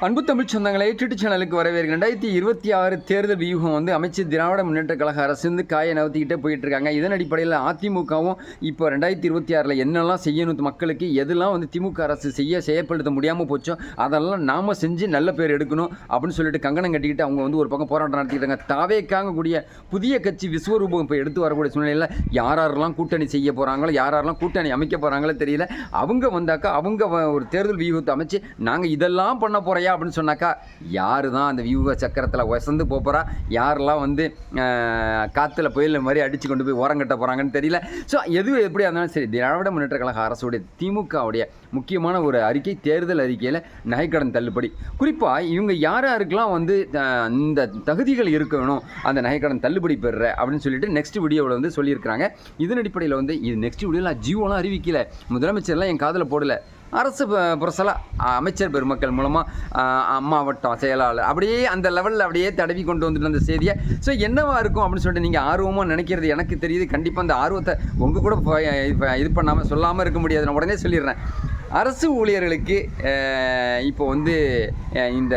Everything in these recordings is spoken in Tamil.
அன்பு தமிழ் சொந்தங்களை யூடியூப் சேனலுக்கு வரவேற்க ரெண்டாயிரத்தி இருபத்தி ஆறு தேர்தல் வியூகம் வந்து அமைச்சர் திராவிட முன்னேற்ற கழக அரசு வந்து காயை நகர்த்திக்கிட்டே போயிட்டு இருக்காங்க இதன் அடிப்படையில் அதிமுகவும் இப்போ ரெண்டாயிரத்தி இருபத்தி ஆறில் என்னெல்லாம் செய்யணும் மக்களுக்கு எதெல்லாம் வந்து திமுக அரசு செய்ய செயற்படுத்த முடியாமல் போச்சோ அதெல்லாம் நாம செஞ்சு நல்ல பேர் எடுக்கணும் அப்படின்னு சொல்லிட்டு கங்கணம் கட்டிக்கிட்டு அவங்க வந்து ஒரு பக்கம் போராட்டம் நடத்திக்கிட்டாங்க தாவேக்காங்க கூடிய புதிய கட்சி விஸ்வரூபம் இப்போ எடுத்து வரக்கூடிய சூழ்நிலையில் யார் யாரெல்லாம் கூட்டணி செய்ய போகிறாங்களோ யார் யாரெல்லாம் கூட்டணி அமைக்க போகிறாங்களோ தெரியல. அவங்க வந்தாக்கா அவங்க வ- ஒரு தேர்தல் வியூகத்தை அமைச்சு நாங்கள் இதெல்லாம் பண்ண போகிறையா போறையா அப்படின்னு சொன்னாக்கா யார் தான் அந்த வியூக சக்கரத்தில் வசந்து போகிறா யாரெல்லாம் வந்து காற்றுல புயல் மாதிரி அடித்து கொண்டு போய் ஓரங்கட்ட போகிறாங்கன்னு தெரியல. ஸோ எது எப்படியா இருந்தாலும் சரி திராவிட முன்னேற்ற கழக அரசுடைய திமுகவுடைய முக்கியமான ஒரு அறிக்கை தேர்தல் அறிக்கையில் நகைக்கடன் தள்ளுபடி. குறிப்பாக இவங்க யார் யாருக்கெல்லாம் வந்து இந்த தகுதிகள் இருக்கணும் அந்த நகைக்கடன் தள்ளுபடி பெறுற அப்படின்னு சொல்லிட்டு நெக்ஸ்ட் வீடியோவில் வந்து சொல்லியிருக்கிறாங்க. இதன் அடிப்படையில் வந்து இது நெக்ஸ்ட் வீடியோவில் ஜியோலாம் அறிவிக்கல. முதலமைச்சர்லாம் என் காதில் போடலை. அரசு ப- அமைச்சர் பெருமக்கள் மூலமாக அம்மாவட்டம் செயலாளர் அப்படியே அந்த லெவலில் அப்படியே தடவி கொண்டு வந்துட்டு அந்த செய்தியை. ஸோ என்னவா இருக்கும் அப்படின்னு சொல்லிட்டு நீங்கள் ஆர்வமாக நினைக்கிறது எனக்கு தெரியுது. கண்டிப்பாக அந்த ஆர்வத்தை உங்கள் கூட இது பண்ணாமல் சொல்லாமல் இருக்க முடியாது. நான் உடனே சொல்லிடுறேன். அரசு ஊழியர்களுக்கு இப்போ வந்து இந்த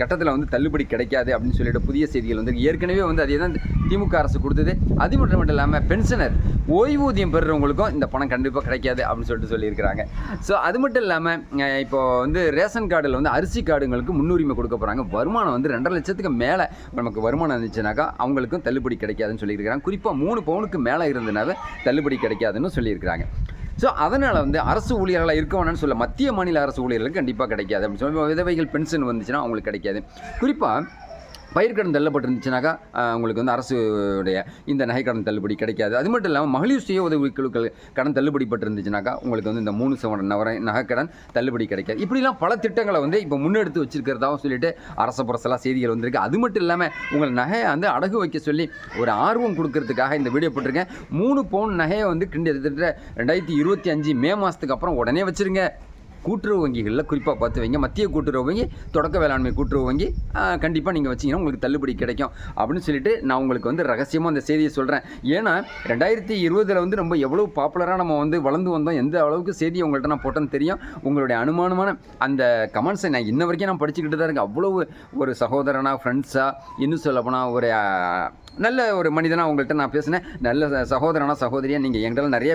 கட்டத்தில் வந்து தள்ளுபடி கிடைக்காது அப்படின்னு சொல்லிட்டு புதிய செய்திகள் வந்து ஏற்கனவே வந்து அதே தான் திமுக அரசு கொடுத்தது. அது மட்டும் மட்டும் இல்லாமல் பென்ஷனர் ஓய்வூதியம் பெறுறவங்களுக்கும் இந்த பணம் கண்டிப்பாக கிடைக்காது அப்படின்னு சொல்லிட்டு சொல்லியிருக்கிறாங்க. ஸோ அது மட்டும் இல்லாமல் இப்போ வந்து ரேஷன் கார்டில் வந்து அரிசி கார்டுங்களுக்கு முன்னுரிமை கொடுக்க போகிறாங்க வருமானம் வந்து ரெண்டரை லட்சத்துக்கு மேலே நமக்கு வருமானம் இருந்துச்சுனாக்கா அவங்களுக்கும் தள்ளுபடி கிடைக்காதுன்னு சொல்லியிருக்கிறாங்க. குறிப்பாக மூணு பவுனுக்கு மேலே இருந்தனாவே தள்ளுபடி கிடைக்காதுன்னு சொல்லியிருக்கிறாங்க. ஸோ அதனால் வந்து அரசு ஊழியர்களாக இருக்க வேணாம்னு சொல்ல மத்திய மாநில அரசு ஊழியர்களுக்கு கண்டிப்பாக கிடைக்காது. அப்படின்னு சொல்லி விதவைகள் பென்ஷன் வந்துச்சுன்னா அவங்களுக்கு கிடைக்காது. குறிப்பாக பயிர்க்கடன் தள்ளப்பட்டிருந்துச்சுனாக்கா உங்களுக்கு வந்து அரசுடைய இந்த நகைக்கடன் தள்ளுபடி கிடைக்காது. அது மட்டும் இல்லாமல் மகளிர் சுய உதவி குழுக்கள் கடன் தள்ளுபடி பட்டிருந்துச்சுனாக்கா உங்களுக்கு வந்து இந்த மூணு சவரன் நவரை நகைக்கடன் தள்ளுபடி கிடைக்காது. இப்படிலாம் பல திட்டங்களை வந்து இப்போ முன்னெடுத்து வச்சிருக்கிறதாகவும் சொல்லிட்டு அரச புரசெல்லாம் செய்திகள் வந்திருக்கு. அது மட்டும் இல்லாமல் உங்கள் நகையை வந்து அடகு வைக்க சொல்லி ஒரு ஆர்வம் கொடுக்கறதுக்காக இந்த வீடியோ போட்டிருக்கேன். மூணு பவுன் நகையை வந்து கிட்டத்தட்ட ரெண்டாயிரத்தி இருபத்தி அஞ்சு மே மாதத்துக்கு அப்புறம் உடனே வச்சிருங்க. கூட்டுறவு வங்கிகளில் குறிப்பாக பார்த்து வைங்க. மத்திய கூட்டுறவு வங்கி தொடக்க வேளாண்மை கூட்டுறவு வங்கி கண்டிப்பாக நீங்கள் வச்சிங்கன்னா உங்களுக்கு தள்ளுபடி கிடைக்கும். அப்படின்னு சொல்லிட்டு நான் உங்களுக்கு வந்து ரகசியமாக அந்த செய்தியை சொல்கிறேன் ஏன்னா ரெண்டாயிரத்தி இருபதில் வந்து ரொம்ப எவ்வளோ பாப்புலராக நம்ம வந்து வளர்ந்து வந்தோம் எந்த அளவுக்கு செய்தியை உங்கள்கிட்ட நான் போட்டேன்னு தெரியும். உங்களுடைய அனுமானமான அந்த கமெண்ட்ஸை நான் இன்ன வரைக்கும் நான் படிச்சுக்கிட்டு தான் இருக்கேன். அவ்வளோ ஒரு சகோதரனா ஃப்ரெண்ட்ஸாக இன்னும் சொல்லப்போனால் ஒரு நல்ல ஒரு மனிதனாக உங்கள்கிட்ட நான் பேசினேன். நல்ல சகோதரனாக சகோதரனா சகோதரியாக நீங்கள் எங்களால் நிறைய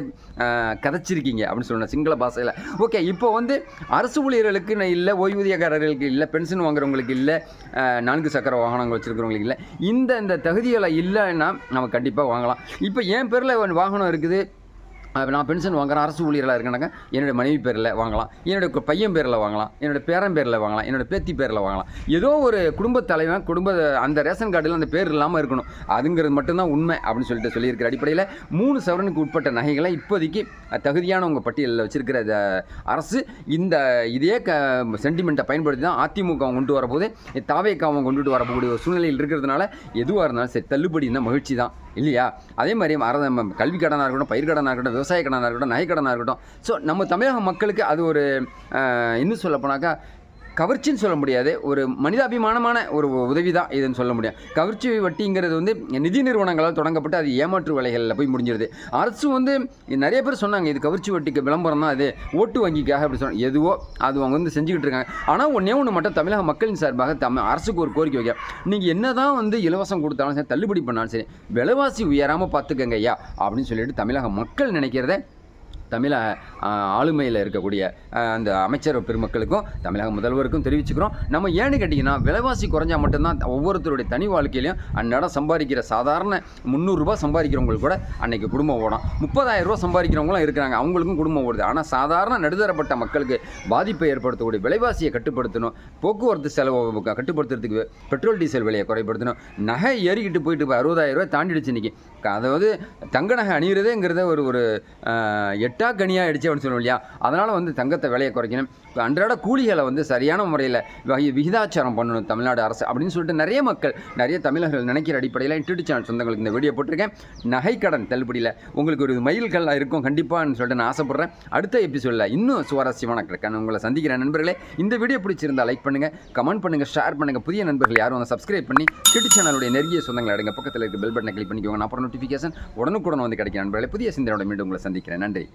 கதைச்சிருக்கீங்க அப்படின்னு சொல்லணும் சிங்கள பாஷையில். ஓகே இப்போ வந்து அரசு ஊழியர்களுக்கு நான் இல்லை ஓய்வூதியக்காரர்களுக்கு இல்லை பென்ஷன் வாங்குறவங்களுக்கு இல்லை நான்கு சக்கர வாகனங்கள் வச்சுருக்கிறவங்களுக்கு இல்லை. இந்த இந்த தகுதிகளை இல்லைன்னா நம்ம கண்டிப்பாக வாங்கலாம். இப்போ என் பேரில் வாகனம் இருக்குது. நான் பென்ஷன் வாங்குறேன் அரசு ஊழியர்களாக இருக்கேனாக்கா என்னுடைய மனைவி பேரில் வாங்கலாம் என்னுடைய பையன் பேரில் வாங்கலாம் என்னுடைய பேரன் பேரில் வாங்கலாம் என்னுடைய பேத்தி பேரில் வாங்கலாம். ஏதோ ஒரு குடும்ப தலைவன் குடும்ப அந்த ரேஷன் கார்டில் அந்த பேர் இல்லாமல் இருக்கணும். அதுங்கிறது மட்டும்தான் உண்மை அப்படின்னு சொல்லிட்டு சொல்லியிருக்கிற அடிப்படையில் மூணு சவரனுக்கு உட்பட்ட நகைகளை இப்போதைக்கு தகுதியானவங்க பட்டியலில் வச்சிருக்கிற அரசு இந்த இதே க சென்டிமெண்ட்டை பயன்படுத்தி தான் அதிமுக கொண்டு வரப்போது தாவேக்காவும் கொண்டுட்டு வரக்கூடிய ஒரு சூழ்நிலையில் இருக்கிறதுனால எதுவாக இருந்தாலும் சரி தள்ளுபடினா மகிழ்ச்சி தான். இல்லையா? அதே மாதிரி மரம் நம்ம கல்வி கடனாக இருக்கட்டும் பயிர் கடனாக இருக்கட்டும் விவசாய கடனாக இருக்கட்டும் நகை கடனாக இருக்கட்டும். ஸோ நம்ம தமிழக மக்களுக்கு அது ஒரு இன்னும் சொல்லப்போனாக்கா கவர்ச்சின்னு சொல்ல முடியாது. ஒரு மனிதாபிமானமான ஒரு உதவி தான் இதுன்னு சொல்ல முடியும் கவர்ச்சி வட்டிங்கிறது வந்து நிதி நிறுவனங்களால் தொடங்கப்பட்டு அது ஏமாற்று வேலைகளில் போய் முடிஞ்சிருது. அரசு வந்து நிறைய பேர் சொன்னாங்க இது கவர்ச்சி வட்டிக்கு விளம்பரம் தான் அது. ஓட்டு வங்கிக்காக அப்படி சொன்னாங்க. எதுவோ அது அவங்க வந்து செஞ்சுக்கிட்டு இருக்காங்க. ஆனால் ஒன்றே ஒன்று மட்டும் தமிழக மக்களின் சார்பாக தம் அரசுக்கு ஒரு கோரிக்கை வைக்க நீங்கள் என்ன தான் வந்து இலவசம் கொடுத்தாலும் சரி தள்ளுபடி பண்ணாலும் சரி விலைவாசி உயராமல் பார்த்துக்கங்க ஐயா அப்படின்னு சொல்லிட்டு தமிழக மக்கள் நினைக்கிறத தமிழ ஆளுமையில் இருக்கக்கூடிய அந்த அமைச்சர் பெருமக்களுக்கும் தமிழக முதல்வருக்கும் தெரிவிச்சுக்கிறோம். நம்ம ஏன்னு கேட்டிங்கன்னா விலைவாசி குறைஞ்சால் மட்டும்தான் ஒவ்வொருத்தருடைய தனி வாழ்க்கையிலையும் அந்நடம் சம்பாதிக்கிற சாதாரண முந்நூறுரூபா சம்பாதிக்கிறவங்களுக்கு கூட அன்றைக்கி குடும்பம் ஓடும். முப்பதாயிரம் ரூபா சம்பாதிக்கிறவங்களும் இருக்கிறாங்க. அவங்களுக்கும் குடும்பம் ஓடுது. ஆனால் சாதாரண நடுத்தரப்பட்ட மக்களுக்கு பாதிப்பை ஏற்படுத்தக்கூடிய விலைவாசியை கட்டுப்படுத்தணும். போக்குவரத்து செலவு கட்டுப்படுத்துறதுக்கு பெட்ரோல் டீசல் விலையை குறைப்படுத்தணும். நகை ஏறிக்கிட்டு போயிட்டு இப்போ அறுபதாயிரம் ரூபாய் தாண்டிடுச்சு இன்னைக்கு. அதாவது தங்க நகை அணிகிறதேங்கிறத ஒரு ஒரு எட்டு எட்டா கனியாக அடிச்சு அப்படின்னு சொல்லுவோம் இல்லையா? அதனால் வந்து தங்கத்தை விலையை குறைக்கணும். இப்போ அன்றாட கூலிகளை வந்து சரியான முறையில் வகை விகிதாச்சாரம் பண்ணணும் தமிழ்நாடு அரசு அப்படின்னு சொல்லிட்டு நிறைய மக்கள் நிறைய தமிழர்கள் நினைக்கிற அடிப்படையில் யூடியூப் சேனல் சொந்தங்களுக்கு இந்த வீடியோ போட்டிருக்கேன். நகைக்கடன் தள்ளுபடியில் உங்களுக்கு ஒரு மைல்கல்லாக இருக்கும் கண்டிப்பான்னு சொல்லிட்டு நான் ஆசைப்பட்றேன். அடுத்த எபிசோடில் இன்னும் சுவாரஸ்யமான கிடைக்கான உங்களை சந்திக்கிற நண்பர்களே. இந்த வீடியோ பிடிச்சிருந்தா லைக் பண்ணுங்கள் கமெண்ட் பண்ணுங்கள் ஷேர் பண்ணுங்கள் புதிய நண்பர்கள் யாரும் வந்து சப்ஸ்கிரைப் பண்ணி டிடி சேனலுடைய நெருங்கிய சொந்தங்களை அடுங்க. பக்கத்தில் இருக்க பெல் பட்டனை கிளிக் பண்ணிக்கோங்க. நான் அப்புறம் நோட்டிஃபிகேஷன் உடனுக்குடன் வந்து கிடைக்கும் நண்பர்களே. புதிய சிந்தனையோட மீண்டும் உங்களை சந்திக்கிறேன். நன்றி.